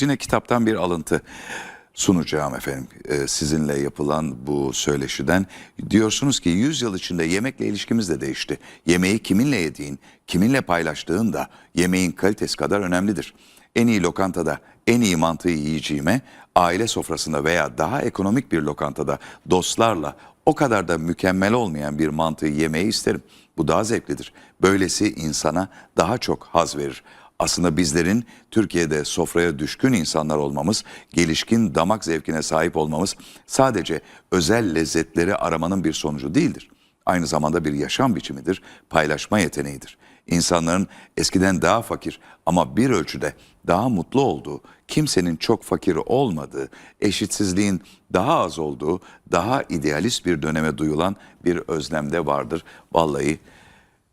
Yine kitaptan bir alıntı sunacağım efendim Ee, sizinle yapılan bu söyleşiden. Diyorsunuz ki 100 yıl içinde yemekle ilişkimiz de değişti. Yemeği kiminle yediğin, kiminle paylaştığın da yemeğin kalitesi kadar önemlidir. En iyi lokantada en iyi mantıyı yiyeceğime aile sofrasında veya daha ekonomik bir lokantada dostlarla o kadar da mükemmel olmayan bir mantıyı yemeyi isterim. Bu daha zevklidir. Böylesi insana daha çok haz verir. Aslında bizlerin Türkiye'de sofraya düşkün insanlar olmamız, gelişkin damak zevkine sahip olmamız sadece özel lezzetleri aramanın bir sonucu değildir. Aynı zamanda bir yaşam biçimidir, paylaşma yeteneğidir. İnsanların eskiden daha fakir ama bir ölçüde daha mutlu olduğu, kimsenin çok fakir olmadığı, eşitsizliğin daha az olduğu, daha idealist bir döneme duyulan bir özlemde vardır. Vallahi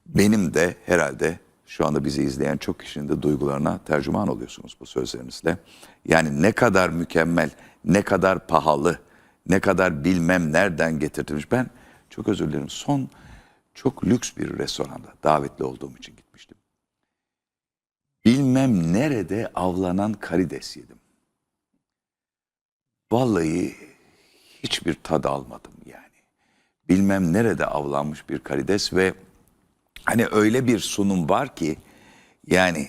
benim de herhalde şu anda bizi izleyen çok kişinin de duygularına tercüman oluyorsunuz bu sözlerinizle. Yani ne kadar mükemmel, ne kadar pahalı, ne kadar bilmem nereden getirtilmiş. Ben çok özür dilerim son çok lüks bir restoranda davetli olduğum için gitmiştim. Bilmem nerede avlanan karides yedim. Vallahi hiçbir tad almadım yani. Bilmem nerede avlanmış bir karides ve hani öyle bir sunum var ki yani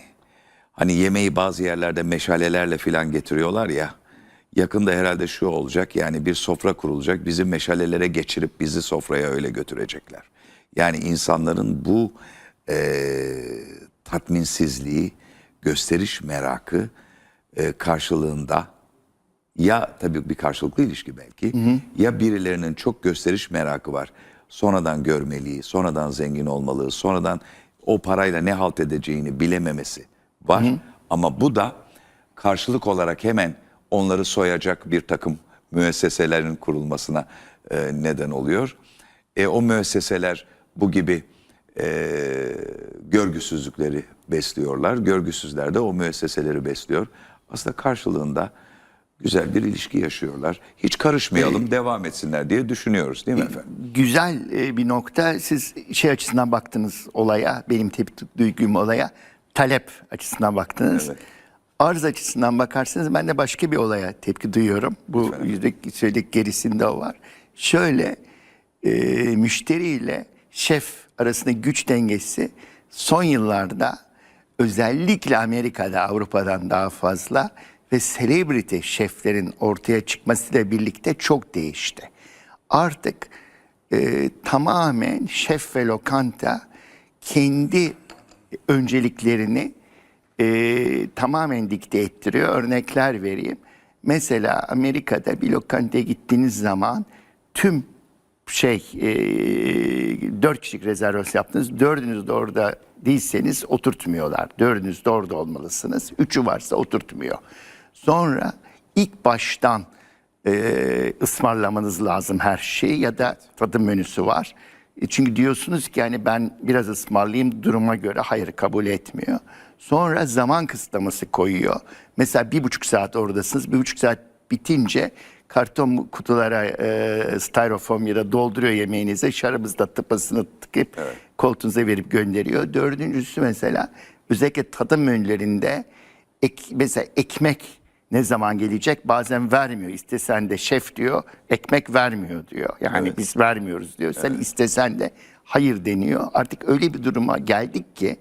hani yemeği bazı yerlerde meşalelerle filan getiriyorlar ya yakında herhalde şu olacak yani bir sofra kurulacak bizi meşalelere geçirip bizi sofraya öyle götürecekler. Yani insanların bu eee, tatminsizliği gösteriş merakı eee, karşılığında ya tabii bir karşılıklı ilişki belki ya birilerinin çok gösteriş merakı var. Sonradan görmeliği, sonradan zengin olmalı, sonradan o parayla ne halt edeceğini bilememesi var. Ama bu da karşılık olarak hemen onları soyacak bir takım müesseselerin kurulmasına e, neden oluyor. E, o müesseseler bu gibi e, görgüsüzlükleri besliyorlar. Görgüsüzler de o müesseseleri besliyor. Aslında karşılığında güzel bir ilişki yaşıyorlar. Hiç karışmayalım, devam etsinler diye düşünüyoruz değil mi efendim? Güzel e, bir nokta. Siz şey açısından baktınız olaya, benim tepki duygum olaya, talep açısından baktınız. Evet. Arz açısından bakarsanız ben de başka bir olaya tepki duyuyorum. Bu yüzdeki söyledik gerisinde o var. Şöyle e, müşteriyle şef arasında güç dengesi son yıllarda özellikle Amerika'da Avrupa'dan daha fazla ve celebrity şeflerin ortaya çıkmasıyla birlikte çok değişti. Artık e, tamamen şef ve lokanta kendi önceliklerini e, tamamen dikte ettiriyor. Örnekler vereyim. Mesela Amerika'da bir lokantaya gittiğiniz zaman tüm şey e, dört kişilik rezervasyon yaptınız. Dördünüz de orada değilseniz oturtmuyorlar. Dördünüz de orada olmalısınız. Üçü varsa oturtmuyor. Sonra ilk baştan e, ısmarlamanız lazım her şeyi ya da tadım menüsü var. E, Çünkü diyorsunuz ki yani ben biraz ısmarlayayım duruma göre hayır kabul etmiyor. Sonra zaman kısıtlaması koyuyor. Mesela bir buçuk saat oradasınız. Bir buçuk saat bitince karton kutulara e, styrofoam ya da dolduruyor yemeğinize. Şarabınızda tıpasını tıkıp koltuğunuza verip gönderiyor. Dördüncüsü mesela özellikle tadım menülerinde ek, mesela ekmek ne zaman gelecek bazen vermiyor. İstesen de şef diyor ekmek vermiyor diyor. Yani biz vermiyoruz diyor. Sen istesen de hayır deniyor. Artık öyle bir duruma geldik ki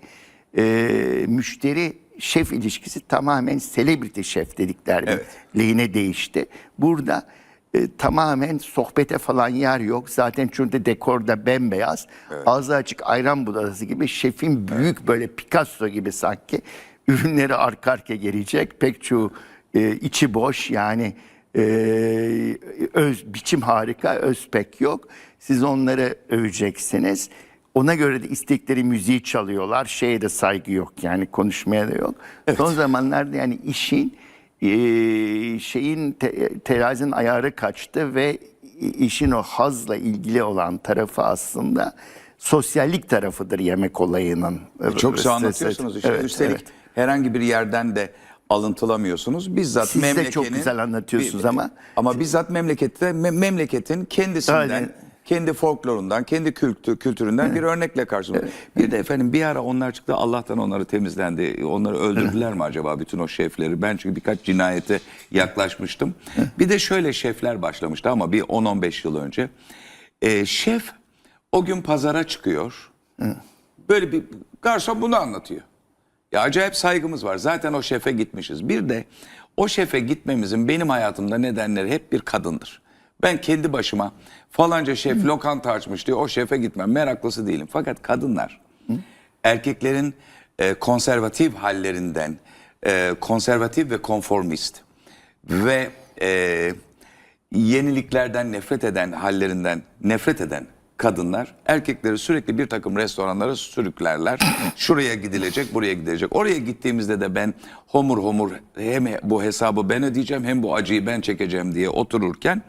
e, müşteri şef ilişkisi tamamen celebrity şef dedikleri Evet. lehine değişti. Burada e, tamamen sohbete falan yer yok. Zaten çünkü dekorda bembeyaz. Ağzı açık ayran budası gibi şefin büyük böyle Picasso gibi sanki ürünleri arka arkaya gelecek. Pek çoğu e, içi boş yani e, öz biçim harika, öz pek yok. Siz onları öveceksiniz. Ona göre de istekleri müziği çalıyorlar. Şeye de saygı yok yani konuşmaya da yok. Son zamanlarda yani işin e, şeyin te, terazinin ayarı kaçtı ve işin o hazla ilgili olan tarafı aslında sosyallik tarafıdır yemek olayının. Çok güzel anlatıyorsunuz işte. Evet, Üstelik evet. herhangi bir yerden de alıntılamıyorsunuz. Bizzat Siz de memlekenin... çok güzel anlatıyorsunuz ama- Ama bizzat memlekette, me- memleketin kendisinden, Aynen. kendi folklorundan, kendi kültü, kültüründen bir örnekle karşımıza. Bir de efendim bir ara onlar çıktı Allah'tan onları temizlendi. Onları öldürdüler mi acaba bütün o şefleri? Ben çünkü birkaç cinayete yaklaşmıştım. Bir de şöyle şefler başlamıştı ama bir 10-15 yıl önce. Ee, şef o gün pazara çıkıyor. Böyle bir garson bunu anlatıyor. Ya acayip saygımız var. Zaten o şefe gitmişiz. Bir de o şefe gitmemizin benim hayatımda nedenleri hep bir kadındır. Ben kendi başıma falanca şef lokanta açmış diye o şefe gitmem. Meraklısı değilim. Fakat kadınlar erkeklerin e, konservatif hallerinden, e, konservatif ve konformist ve e, yeniliklerden nefret eden hallerinden nefret eden kadınlar erkekleri sürekli bir takım restoranlara sürüklerler. Şuraya gidilecek, buraya gidilecek. Oraya gittiğimizde de ben homur homur hem bu hesabı ben ödeyeceğim hem bu acıyı ben çekeceğim diye otururken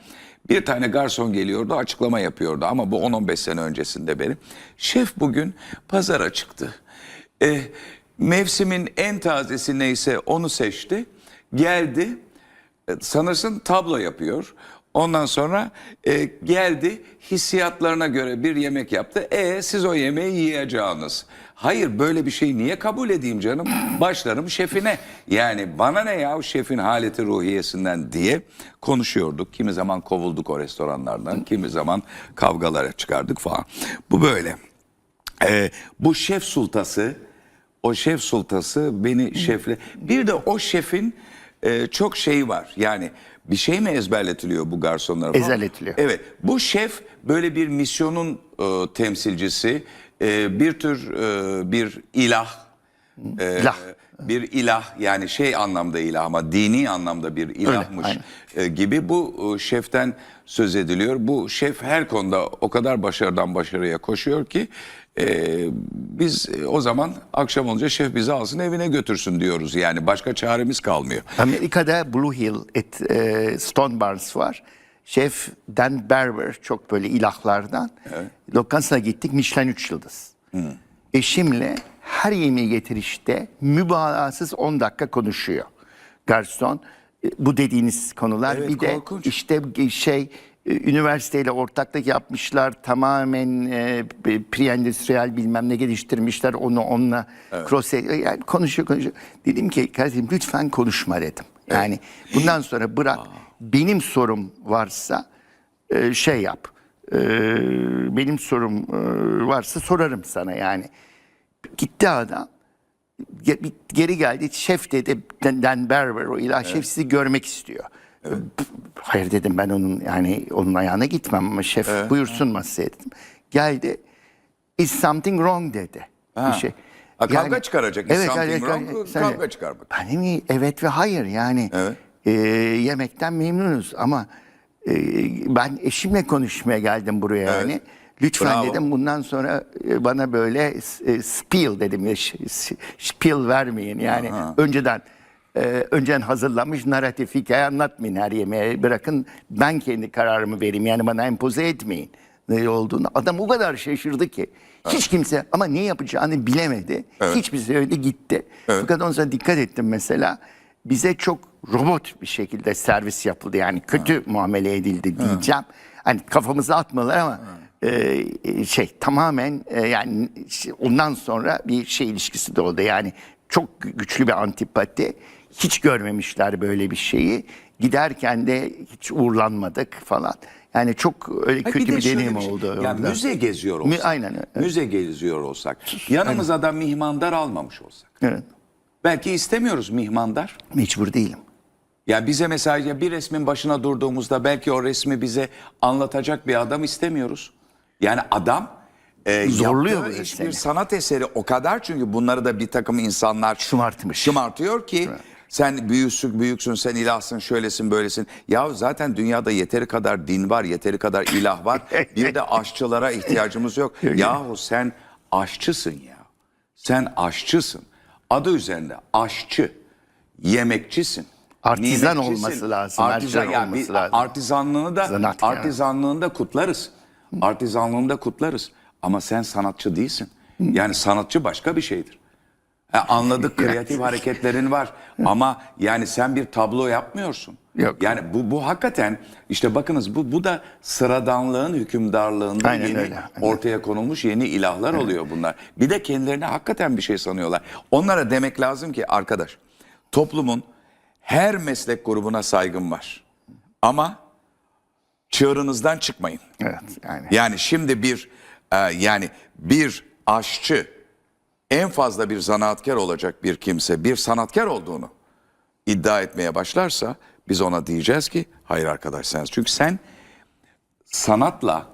bir tane garson geliyordu açıklama yapıyordu ama bu 10-15 sene öncesinde benim. Şef bugün pazara çıktı. Eh, mevsimin en tazesi neyse onu seçti. Geldi e, sanırsın tablo yapıyor. Ondan sonra e, geldi hissiyatlarına göre bir yemek yaptı. E siz o yemeği yiyeceğiniz. Hayır böyle bir şeyi niye kabul edeyim canım? Başlarım şefine. Yani bana ne ya şefin haleti ruhiyesinden diye konuşuyorduk. Kimi zaman kovulduk o restoranlardan. Kimi zaman kavgalara çıkardık falan. Bu böyle. Ee, bu şef sultası, o şef sultası beni şefle. Bir de o şefin e, çok şeyi var. Yani bir şey mi ezberletiliyor bu garsonlara? falan? Ezberletiliyor. Evet. Bu şef böyle bir misyonun e, temsilcisi, e, bir tür e, bir ilah. e, İlah. Bir ilah yani şey anlamda ilah ama dini anlamda bir ilahmış aynen. e, gibi bu e, şeften söz ediliyor. Bu şef her konuda o kadar başarıdan başarıya koşuyor ki e, biz e, o zaman akşam olunca şef bizi alsın evine götürsün diyoruz. Yani başka çaremiz kalmıyor. Amerika'da Blue Hill et, e, Stone Barns var. Şef Dan Barber çok böyle ilahlardan. Lokantasına gittik Michelin 3 yıldız. Eşimle her yemeği getirişte mübalağasız 10 dakika konuşuyor. Garson e, bu dediğiniz konular Evet, bir korkunç. de işte şey e, üniversiteyle ortaklık yapmışlar tamamen e, pre-endüstriyel bilmem ne geliştirmişler onu onunla cross yani konuşuyor konuşuyor. Dedim ki kardeşim lütfen konuşma dedim. Yani bundan sonra bırak benim sorum varsa e, şey yap. E, benim sorum e, varsa sorarım sana yani. Gitti adam. Geri geldi. Şef dedi Dan Berber o ilah şef sizi görmek istiyor. Hayır dedim ben onun yani onun ayağına gitmem ama şef buyursun masaya dedim. Geldi. Is something wrong dedi. Ha. Bir şey. Ha, kavga çıkaracak. Is something wrong, sen- kavga çıkarmak. Ben de mi? Evet ve hayır yani. Evet. e, yemekten memnunuz ama e, ben eşimle konuşmaya geldim buraya Evet. yani. Lütfen Bravo. dedim bundan sonra e, bana böyle e, spiel dedim ya spiel vermeyin. Yani önceden e, önceden hazırlanmış narratif hikaye anlatmayın her yemeğe bırakın ben kendi kararımı vereyim. Yani bana empoze etmeyin ne olduğunu. Adam o kadar şaşırdı ki. Hiç kimse ama ne yapacağını bilemedi. Hiçbir şey öyle gitti fakat ondan dikkat ettim mesela bize çok robot bir şekilde servis yapıldı. Yani kötü muamele edildi diyeceğim. Hani kafamıza atmalar ama e, şey tamamen e, yani ondan sonra bir şey ilişkisi doğdu. Yani çok gü- güçlü bir antipati. Hiç görmemişler böyle bir şeyi. Giderken de hiç uğurlanmadık falan. Yani çok öyle kötü de bir şöyle deneyim bir şey, oldu. Ya orada. müze geziyor Mü- olsak. aynen öyle. Müze geziyor olsak. Yanımıza da mihmandar almamış olsak. Evet. Belki istemiyoruz mihmandar. Mecbur değilim. Ya bize mesela bir resmin başına durduğumuzda belki o resmi bize anlatacak bir adam istemiyoruz. Yani adam e, Zorluyor bu iş seni. bir sanat eseri o kadar çünkü bunları da bir takım insanlar Şımartmış. şımartıyor ki sen büyüksün, büyüksün, sen ilahsın, şöylesin, böylesin. Ya zaten dünyada yeteri kadar din var, yeteri kadar ilah var. bir de aşçılara ihtiyacımız yok. Yahu sen aşçısın ya. Sen aşçısın. Adı üzerinde aşçı, yemekçisin. Artizan olması lazım, Artizan, artizan ya olması lazım. Artizanlığını da Zanatkar. artizanlığını da kutlarız. Artizanlığını da kutlarız. Ama sen sanatçı değilsin. Yani sanatçı başka bir şeydir. Ha, anladık kreatif hareketlerin var ama yani sen bir tablo yapmıyorsun. Yok. Yani bu bu hakikaten işte bakınız bu bu da sıradanlığın hükümdarlığında Aynen yeni öyle, ortaya konulmuş yeni ilahlar oluyor bunlar. Bir de kendilerine hakikaten bir şey sanıyorlar. Onlara demek lazım ki arkadaş toplumun her meslek grubuna saygım var. Ama çığırınızdan çıkmayın. Evet yani. Yani şimdi bir e, yani bir aşçı en fazla bir zanaatkar olacak bir kimse bir sanatkar olduğunu iddia etmeye başlarsa biz ona diyeceğiz ki hayır arkadaş sen çünkü sen sanatla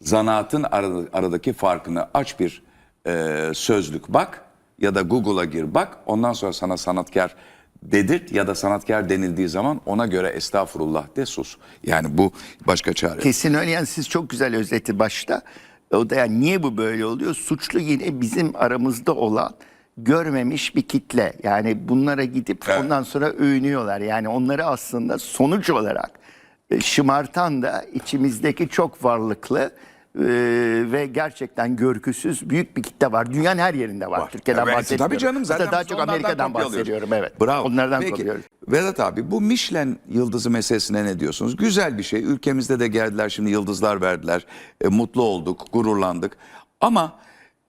zanaatın arada- aradaki farkını aç bir e, sözlük bak ya da Google'a gir bak ondan sonra sana sanatkar dedirt ya da sanatkar denildiği zaman ona göre estağfurullah de sus. Yani bu başka çare. Kesin öyle yani siz çok güzel özetti başta. O da yani niye bu böyle oluyor? Suçlu yine bizim aramızda olan görmemiş bir kitle. Yani bunlara gidip Evet. ondan sonra övünüyorlar. Yani onları aslında sonuç olarak e, şımartan da içimizdeki çok varlıklı e, ve gerçekten görgüsüz büyük bir kitle var. Dünyanın her yerinde var. Var. Türkiye'den Evet, bahsetmiyorum. Tabii canım zaten Hatta daha çok Amerika'dan bahsediyorum. Evet. Bravo. Onlardan Peki, kopuyoruz. Vedat abi bu Michelin yıldızı meselesine ne diyorsunuz? Güzel bir şey. Ülkemizde de geldiler şimdi yıldızlar verdiler. E, mutlu olduk, gururlandık. Ama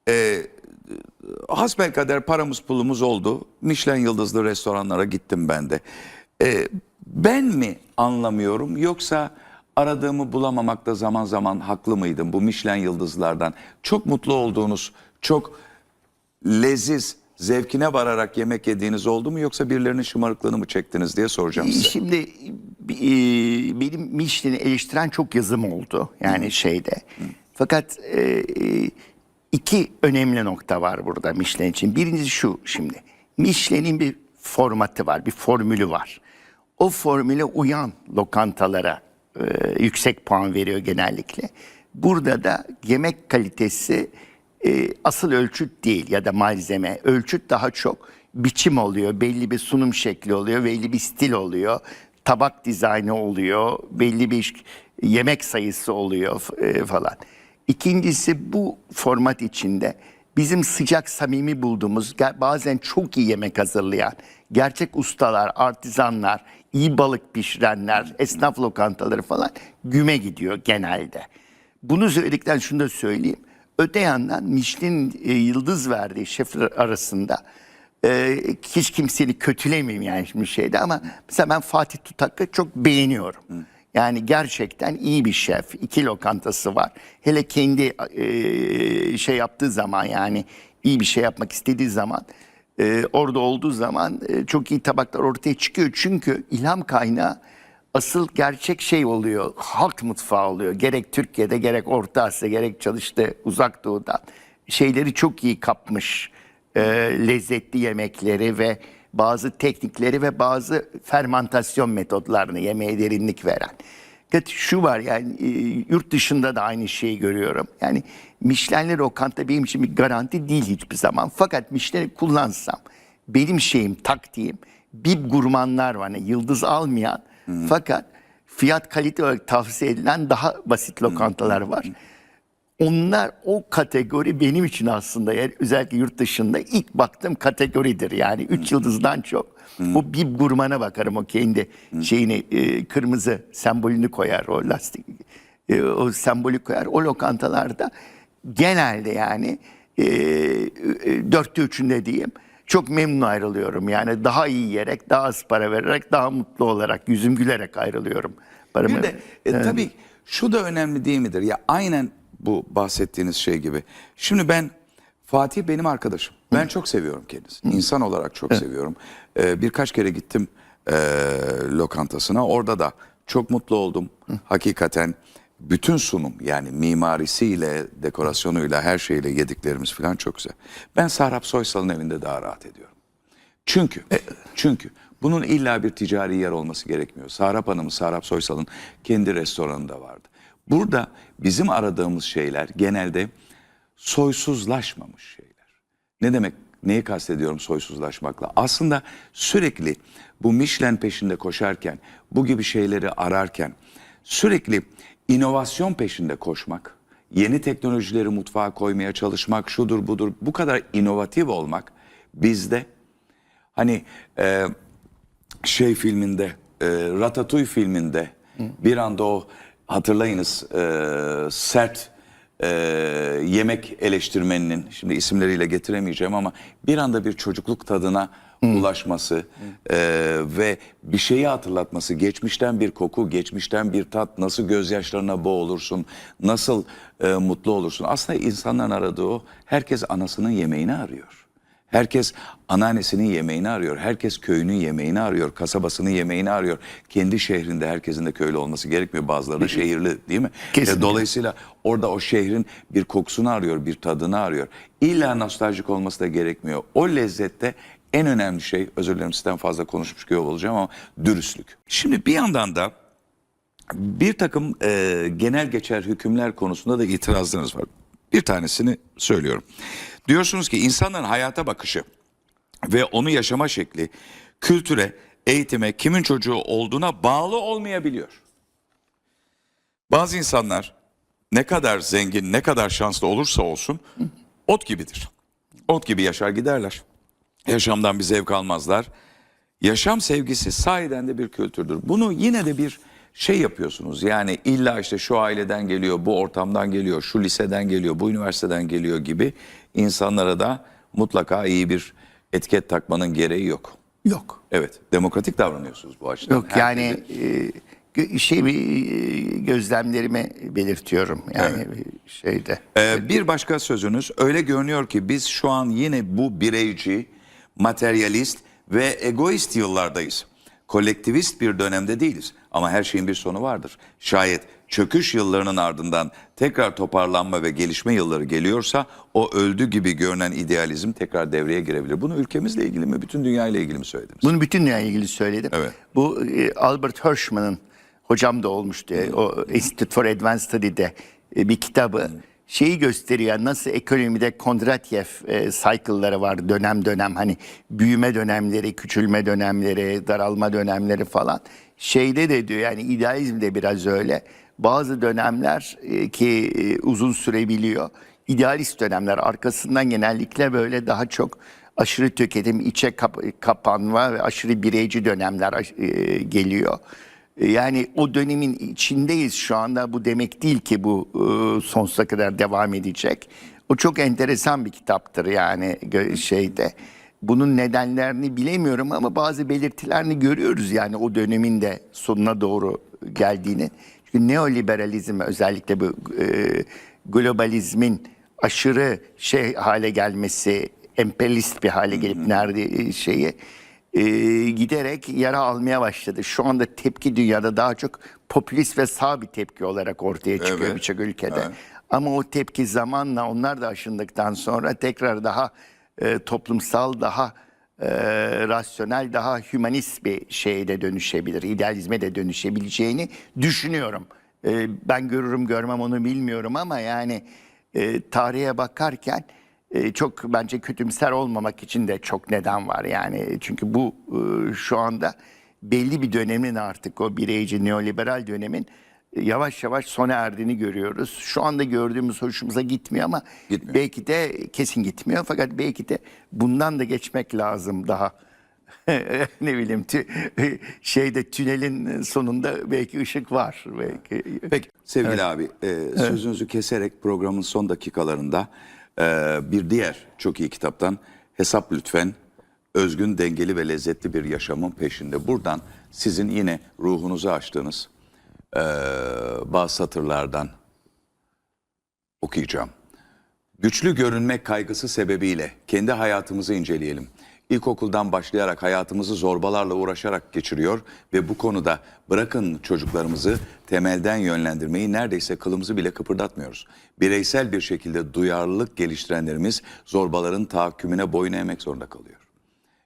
e, hasbelkader paramız pulumuz oldu. Michelin yıldızlı restoranlara gittim ben de. E, ben mi anlamıyorum yoksa aradığımı bulamamakta zaman zaman haklı mıydım bu Michelin yıldızlardan? Çok mutlu olduğunuz, çok leziz, zevkine vararak yemek yediğiniz oldu mu yoksa birilerinin şımarıklığını mı çektiniz diye soracağım size. Şimdi e, benim Michelin'i eleştiren çok yazım oldu yani şeyde. Fakat e, e, iki önemli nokta var burada Michelin için. Birincisi şu şimdi. Michelin'in bir formatı var, bir formülü var. O formüle uyan lokantalara e, yüksek puan veriyor genellikle. Burada da yemek kalitesi e, asıl ölçüt değil ya da malzeme. Ölçüt daha çok biçim oluyor, belli bir sunum şekli oluyor, belli bir stil oluyor, tabak dizaynı oluyor, belli bir yemek sayısı oluyor e, falan. İkincisi bu format içinde bizim sıcak samimi bulduğumuz bazen çok iyi yemek hazırlayan gerçek ustalar, artizanlar, iyi balık pişirenler, esnaf lokantaları falan güme gidiyor genelde. Bunu söyledikten şunu da söyleyeyim. Öte yandan Michelin e, yıldız verdiği şefler arasında e, hiç kimseyi kötülemeyeyim yani şimdi şeyde ama mesela ben Fatih Tutak'ı çok beğeniyorum. Yani gerçekten iyi bir şef. İki lokantası var. Hele kendi e, şey yaptığı zaman yani iyi bir şey yapmak istediği zaman e, orada olduğu zaman e, çok iyi tabaklar ortaya çıkıyor. Çünkü ilham kaynağı asıl gerçek şey oluyor. Halk mutfağı oluyor. Gerek Türkiye'de gerek Orta Asya gerek çalıştığı uzak doğuda şeyleri çok iyi kapmış. E, lezzetli yemekleri ve bazı teknikleri ve bazı fermantasyon metodlarını yemeğe derinlik veren. Fakat şu var yani e, yurt dışında da aynı şeyi görüyorum. Yani Michelin'li lokanta benim için bir garanti değil hiçbir zaman. Fakat Michelin'i kullansam benim şeyim, taktiğim bir gurmanlar var. Yani yıldız almayan fakat fiyat kalite olarak tavsiye edilen daha basit lokantalar var. Onlar o kategori benim için aslında yani özellikle yurt dışında ilk baktığım kategoridir. Yani üç yıldızdan çok. O bir gurmana bakarım o kendi şeyini e, kırmızı sembolünü koyar o lastik e, o sembolü koyar. O lokantalarda genelde yani e, e, dörtte üçünde diyeyim çok memnun ayrılıyorum. Yani daha iyi yiyerek, daha az para vererek, daha mutlu olarak, yüzüm gülerek ayrılıyorum. Paramı, Bir de e, tabii şu da önemli değil midir? Ya aynen bu bahsettiğiniz şey gibi. Şimdi ben Fatih benim arkadaşım. Ben çok seviyorum kendisini. İnsan olarak çok seviyorum. Ee, birkaç kere gittim e, lokantasına. Orada da çok mutlu oldum. Hakikaten bütün sunum yani mimarisiyle, dekorasyonuyla, her şeyle yediklerimiz falan çok güzel. Ben Sahrap Soysal'ın evinde daha rahat ediyorum. Çünkü çünkü bunun illa bir ticari yer olması gerekmiyor. Sahrap Hanım'ın, Sahrap Soysal'ın kendi restoranı da vardı. Burada bizim aradığımız şeyler genelde soysuzlaşmamış şeyler. Ne demek, neyi kastediyorum soysuzlaşmakla? Aslında sürekli bu Michelin peşinde koşarken, bu gibi şeyleri ararken, sürekli inovasyon peşinde koşmak, yeni teknolojileri mutfağa koymaya çalışmak, şudur budur, bu kadar inovatif olmak bizde. Hani e, şey filminde, e, Ratatouille filminde bir anda o hatırlayınız e, sert e, yemek eleştirmeninin şimdi isimleriyle getiremeyeceğim ama bir anda bir çocukluk tadına ulaşması e, ve bir şeyi hatırlatması, geçmişten bir koku, geçmişten bir tat, nasıl gözyaşlarına boğulursun, nasıl e, mutlu olursun. Aslında insanların aradığı o, herkes anasının yemeğini arıyor. Herkes anneannesinin yemeğini arıyor. Herkes köyünün yemeğini arıyor. Kasabasının yemeğini arıyor. Kendi şehrinde herkesin de köylü olması gerekmiyor. Bazıları da şehirli değil mi? Kesinlikle. E, Dolayısıyla orada o şehrin bir kokusunu arıyor, bir tadını arıyor. İlla nostaljik olması da gerekmiyor. O lezzette en önemli şey, özür dilerim sizden fazla konuşmuş gibi olacağım ama dürüstlük. Şimdi bir yandan da bir takım e, genel geçer hükümler konusunda da itirazlarınız var. Bir tanesini söylüyorum. Diyorsunuz ki insanların hayata bakışı ve onu yaşama şekli kültüre, eğitime, kimin çocuğu olduğuna bağlı olmayabiliyor. Bazı insanlar ne kadar zengin, ne kadar şanslı olursa olsun ot gibidir. Ot gibi yaşar giderler. Yaşamdan bir zevk almazlar. Yaşam sevgisi sahiden de bir kültürdür. Bunu yine de bir şey yapıyorsunuz. Yani illa işte şu aileden geliyor, bu ortamdan geliyor, şu liseden geliyor, bu üniversiteden geliyor gibi insanlara da mutlaka iyi bir etiket takmanın gereği yok. Yok. Evet, demokratik davranıyorsunuz bu açıdan. Yok Herkese- yani e, şey bir e, gözlemlerimi belirtiyorum yani şeyde. Ee, bir başka sözünüz öyle görünüyor ki biz şu an yine bu bireyci, materyalist ve egoist yıllardayız. Kolektivist bir dönemde değiliz ama her şeyin bir sonu vardır. Şayet çöküş yıllarının ardından tekrar toparlanma ve gelişme yılları geliyorsa o öldü gibi görünen idealizm tekrar devreye girebilir. Bunu ülkemizle ilgili mi, bütün dünya ile ilgili mi söylediniz? Bunu bütün dünya ilgili söyledim. Evet. Bu e, Albert Hirschman'ın hocam da olmuştu. e, O Institute for Advanced Study'de e, bir kitabı şeyi gösteriyor. Nasıl ekonomide Kondratyev e, cycle'ları var dönem dönem hani büyüme dönemleri, küçülme dönemleri, daralma dönemleri falan. Şeyde de diyor yani idealizm de biraz öyle. Bazı dönemler e, ki e, uzun sürebiliyor. İdealist dönemler arkasından genellikle böyle daha çok aşırı tüketim, içe kap- kapanma ve aşırı bireyci dönemler e, geliyor. Yani o dönemin içindeyiz şu anda. Bu demek değil ki bu sonsuza kadar devam edecek. O çok enteresan bir kitaptır yani şeyde. Bunun nedenlerini bilemiyorum ama bazı belirtilerini görüyoruz yani o dönemin de sonuna doğru geldiğini. Çünkü neoliberalizm özellikle bu e, globalizmin aşırı şey hale gelmesi, emperyalist bir hale gelip nerede e, şeyi e, giderek yara almaya başladı. Şu anda tepki dünyada daha çok popülist ve sağ bir tepki olarak ortaya çıkıyor Evet. birçok ülkede. Ama o tepki zamanla onlar da aşındıktan sonra tekrar daha e, toplumsal, daha e, rasyonel, daha hümanist bir şeye de dönüşebilir, idealizme de dönüşebileceğini düşünüyorum. E, ben görürüm görmem onu bilmiyorum ama yani e, tarihe bakarken e, çok bence kötümser olmamak için de çok neden var yani çünkü bu e, şu anda belli bir dönemin artık o bireyci neoliberal dönemin yavaş yavaş sona erdiğini görüyoruz. Şu anda gördüğümüz hoşumuza gitmiyor ama Gitmiyor. belki de kesin gitmiyor fakat belki de bundan da geçmek lazım daha. ne bileyim tü, şeyde tünelin sonunda belki ışık var belki. Peki sevgili abi e, sözünüzü keserek programın son dakikalarında e, bir diğer çok iyi kitaptan hesap lütfen özgün dengeli ve lezzetli bir yaşamın peşinde. Buradan sizin yine ruhunuzu açtığınız e, bazı satırlardan okuyacağım. Güçlü görünmek kaygısı sebebiyle kendi hayatımızı inceleyelim. İlkokuldan başlayarak hayatımızı zorbalarla uğraşarak geçiriyor ve bu konuda bırakın çocuklarımızı temelden yönlendirmeyi neredeyse kılımızı bile kıpırdatmıyoruz. Bireysel bir şekilde duyarlılık geliştirenlerimiz zorbaların tahakkümüne boyun eğmek zorunda kalıyor.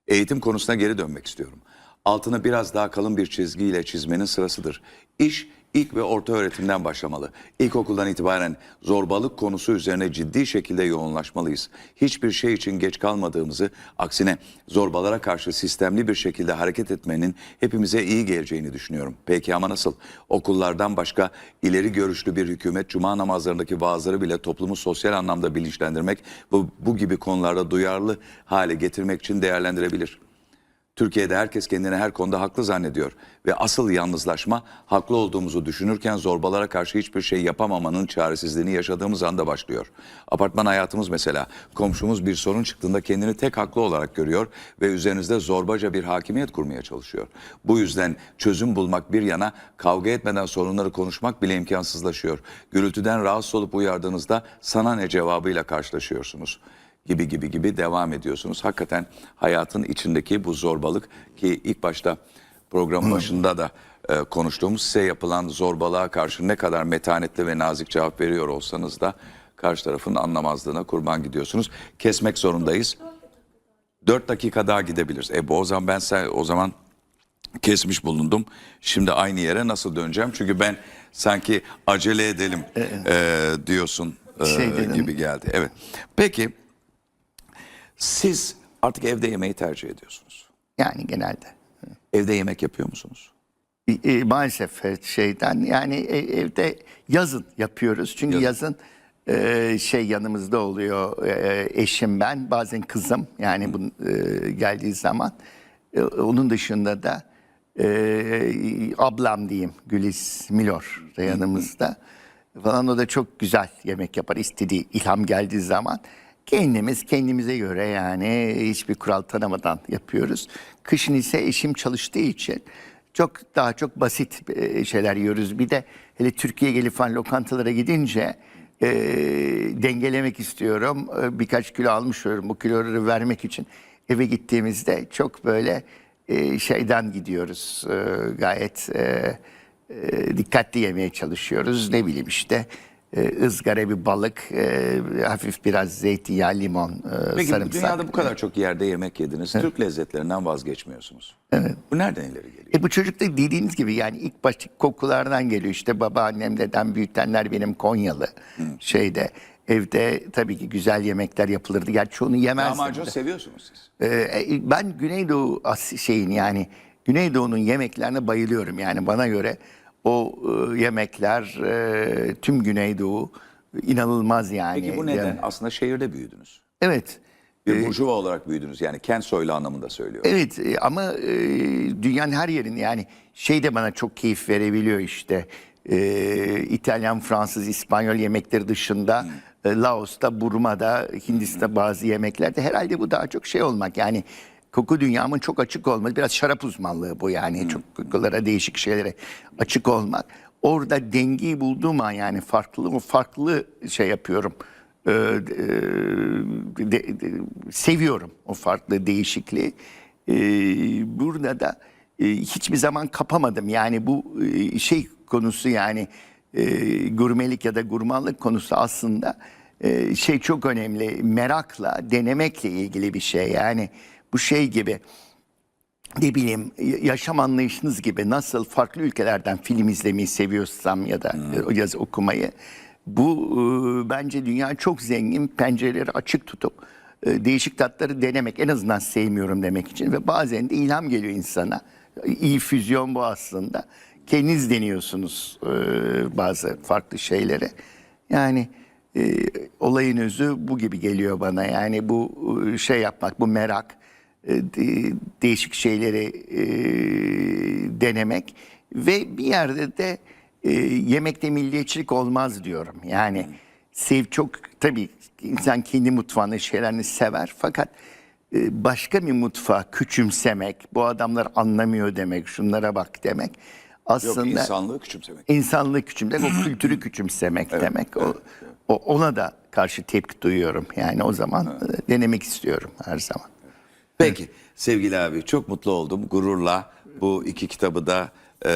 Eğitim konusuna geri dönmek istiyorum. Altını biraz daha kalın bir çizgiyle çizmenin sırasıdır. İş ilk ve orta öğretimden başlamalı. İlkokuldan itibaren zorbalık konusu üzerine ciddi şekilde yoğunlaşmalıyız. Hiçbir şey için geç kalmadığımızı, aksine zorbalara karşı sistemli bir şekilde hareket etmenin hepimize iyi geleceğini düşünüyorum. Peki ama nasıl? Okullardan başka ileri görüşlü bir hükümet cuma namazlarındaki vaazları bile toplumu sosyal anlamda bilinçlendirmek ve bu gibi konularda duyarlı hale getirmek için değerlendirebilir. Türkiye'de herkes kendini her konuda haklı zannediyor ve asıl yalnızlaşma haklı olduğumuzu düşünürken zorbalara karşı hiçbir şey yapamamanın çaresizliğini yaşadığımız anda başlıyor. Apartman hayatımız mesela komşumuz bir sorun çıktığında kendini tek haklı olarak görüyor ve üzerinizde zorbaca bir hakimiyet kurmaya çalışıyor. Bu yüzden çözüm bulmak bir yana kavga etmeden sorunları konuşmak bile imkansızlaşıyor. Gürültüden rahatsız olup uyardığınızda sana ne cevabıyla karşılaşıyorsunuz gibi gibi gibi devam ediyorsunuz. Hakikaten hayatın içindeki bu zorbalık ki ilk başta programın başında da e, konuştuğumuz size yapılan zorbalığa karşı ne kadar metanetli ve nazik cevap veriyor olsanız da karşı tarafın anlamazlığına kurban gidiyorsunuz. Kesmek zorundayız. 4 dakika daha gidebiliriz. E bu o zaman ben sen, o zaman kesmiş bulundum. Şimdi aynı yere nasıl döneceğim? Çünkü ben sanki acele edelim e, diyorsun e, Şey gibi geldi. Evet. Peki siz artık evde yemeği tercih ediyorsunuz. Yani genelde. Evde yemek yapıyor musunuz? E, e, maalesef e, şeyden yani e, evde yazın yapıyoruz. Çünkü yazın, e, şey yanımızda oluyor e, eşim ben bazen kızım yani bu e, geldiği zaman E, onun dışında da e, ablam diyeyim Güliz Milor da yanımızda falan o da çok güzel yemek yapar istediği ilham geldiği zaman kendimiz kendimize göre yani hiçbir kural tanımadan yapıyoruz. Kışın ise eşim çalıştığı için çok daha çok basit e, şeyler yiyoruz. Bir de hele Türkiye'ye gelip falan lokantalara gidince e, dengelemek istiyorum. E, birkaç kilo almış oluyorum bu kiloları vermek için. Eve gittiğimizde çok böyle e, şeyden gidiyoruz. E, gayet e, e, dikkatli yemeye çalışıyoruz. Ne bileyim işte e, ızgara bir balık, e, hafif biraz zeytinyağı, limon, e, Peki sarımsak. dünyada bu kadar çok yerde yemek yediniz. Türk lezzetlerinden vazgeçmiyorsunuz. Evet. Bu nereden ileri geliyor? E bu çocuk da dediğiniz gibi yani ilk başta kokulardan geliyor. İşte babaannem, dedem, büyütenler benim Konyalı şeyde. Evde tabii ki güzel yemekler yapılırdı. Gerçi onu yemezdim. Lahmacun de. seviyorsunuz siz. Ee, ben Güneydoğu As- şeyin yani Güneydoğu'nun yemeklerine bayılıyorum. Yani bana göre o e, yemekler e, tüm Güneydoğu inanılmaz yani. Peki bu neden? Yani- Aslında şehirde büyüdünüz. Evet. Bir burjuva olarak büyüdünüz. Yani kent soylu anlamında söylüyorum. Evet e, ama e, dünyanın her yerinde yani şey de bana çok keyif verebiliyor işte. E, İtalyan, Fransız, İspanyol yemekleri dışında e, Laos'ta, Burma'da, Hindistan'da bazı yemeklerde herhalde bu daha çok şey olmak yani koku dünyamın çok açık olması biraz şarap uzmanlığı bu yani çok kokulara değişik şeylere açık olmak. Orada dengeyi bulduğum an yani farklı farklı şey yapıyorum. Ee, e, de- de- seviyorum o farklı değişikliği. Ee, burada da e, hiçbir zaman kapamadım. Yani bu e, şey konusu yani e, gurmelik ya da gurmanlık konusu aslında e, şey çok önemli. Merakla, denemekle ilgili bir şey. Yani bu şey gibi ne bileyim yaşam anlayışınız gibi nasıl farklı ülkelerden film izlemeyi seviyorsam ya da e, yazı okumayı bu e, bence dünya çok zengin pencereleri açık tutup e, değişik tatları denemek en azından sevmiyorum demek için ve bazen de ilham geliyor insana. İyi füzyon bu aslında. Kendiniz deniyorsunuz e, bazı farklı şeyleri. Yani e, olayın özü bu gibi geliyor bana. Yani bu şey yapmak, bu merak değişik şeyleri e, denemek ve bir yerde de e, yemekte milliyetçilik olmaz diyorum. Yani sev çok tabii insan kendi mutfağını şeylerini sever fakat e, başka bir mutfağı küçümsemek, bu adamlar anlamıyor demek, şunlara bak demek Yok aslında insanlığı küçümsemek. insanlığı küçümsemek, o kültürü küçümsemek demek. O, o ona da karşı tepki duyuyorum. Yani o zaman e, denemek istiyorum her zaman. Peki sevgili abi çok mutlu oldum. Gururla bu iki kitabı da e,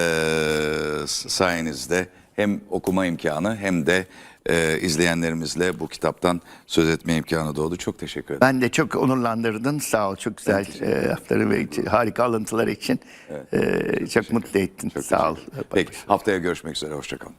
sayenizde hem okuma imkanı hem de e, izleyenlerimizle bu kitaptan söz etme imkanı doğdu. Çok teşekkür ederim. Ben de çok onurlandırdın. Sağ ol. Çok güzel e, lafları ve harika alıntılar için. E, çok mutlu ettin. Sağ ol. Peki haftaya görüşmek üzere. Hoşçakalın.